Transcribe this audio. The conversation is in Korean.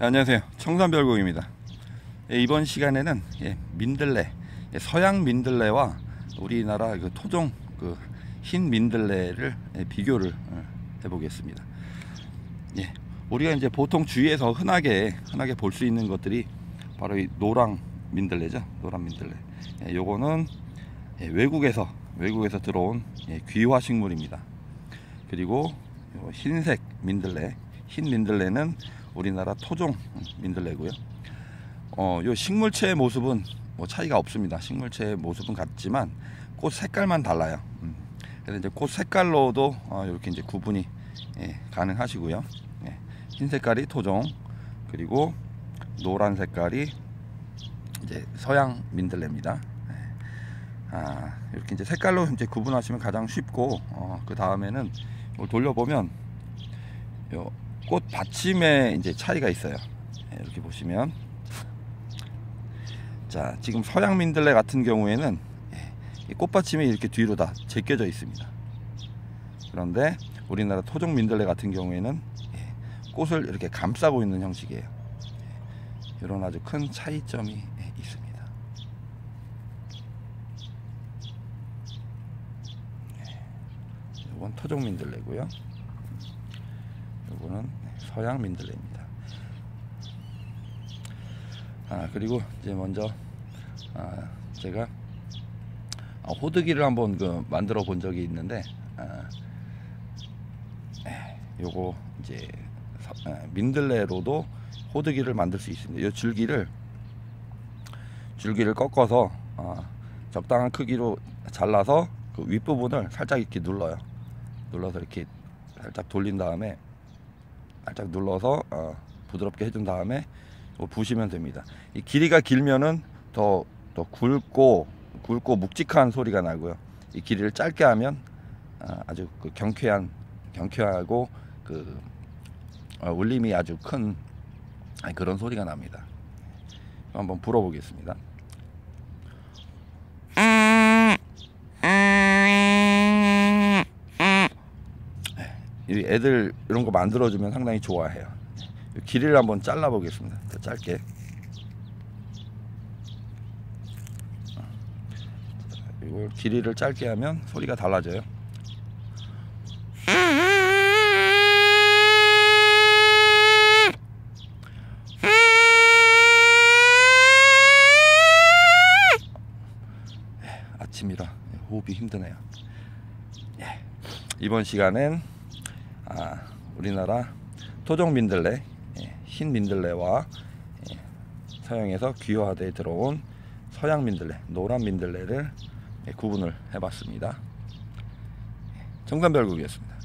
네, 안녕하세요. 청산별곡입니다. 예, 이번 시간에는 예, 민들레, 예, 서양 민들레와 우리나라 그 토종 그흰 민들레를 예, 비교를 어, 해보겠습니다. 예, 우리가 이제 보통 주위에서 흔하게 흔하게 볼 수 있는 것들이 바로 이 노랑 민들레죠. 노랑 민들레. 예, 요거는 예, 외국에서 외국에서 들어온 예, 귀화 식물입니다. 그리고 요 흰색 민들레, 흰 민들레는 우리나라 토종 민들레고요. 어, 요 식물체의 모습은 뭐 차이가 없습니다. 식물체의 모습은 같지만 꽃 색깔만 달라요. 음. 그래서 이제 꽃 색깔로도 어, 이렇게 이제 구분이 예, 가능하시고요. 예, 흰 색깔이 토종 그리고 노란 색깔이 이제 서양 민들레입니다. 예. 아, 이렇게 이제 색깔로 이제 구분하시면 가장 쉽고 어, 그 다음에는 돌려보면 요 꽃 받침에 이제 차이가 있어요. 예, 이렇게 보시면 자 지금 서양 민들레 같은 경우에는 예, 이 꽃받침이 이렇게 뒤로 다 제껴져 있습니다. 그런데 우리나라 토종 민들레 같은 경우에는 예, 꽃을 이렇게 감싸고 있는 형식이에요. 예, 이런 아주 큰 차이점이 예, 있습니다. 예, 이건 토종 민들레고요. 요거는 서양 민들레입니다. 아 그리고 이제 먼저 아 제가 아, 호드기를 한번 그 만들어 본 적이 있는데 아, 에, 요거 이제 서- 아, 민들레로도 호드기를 만들 수 있습니다. 요 줄기를 줄기를 꺾어서 아, 적당한 크기로 잘라서 그 윗부분을 살짝 이렇게 눌러요. 눌러서 이렇게 살짝 돌린 다음에 살짝 눌러서 어, 부드럽게 해준 다음에 부시면 됩니다. 이 길이가 길면은 더, 더 굵고 굵고 묵직한 소리가 나고요. 이 길이를 짧게 하면 아, 아주 그 경쾌한 경쾌하고 그 어, 울림이 아주 큰 그런 소리가 납니다. 한번 불어보겠습니다. 애들 이런 거 만들어주면 상당히 좋아해요. 이 길이를 한번 잘라 보겠습니다. 더 짧게. 이걸 길이를 짧게 하면 소리가 달라져요. 아침이라 호흡이 힘드네요. 예. 이번 시간엔 아, 우리나라 토종 민들레, 예, 흰 민들레와 예, 서양에서 귀화돼 들어온 서양 민들레, 노란 민들레를 예, 구분을 해봤습니다. 예, 정단별국이었습니다.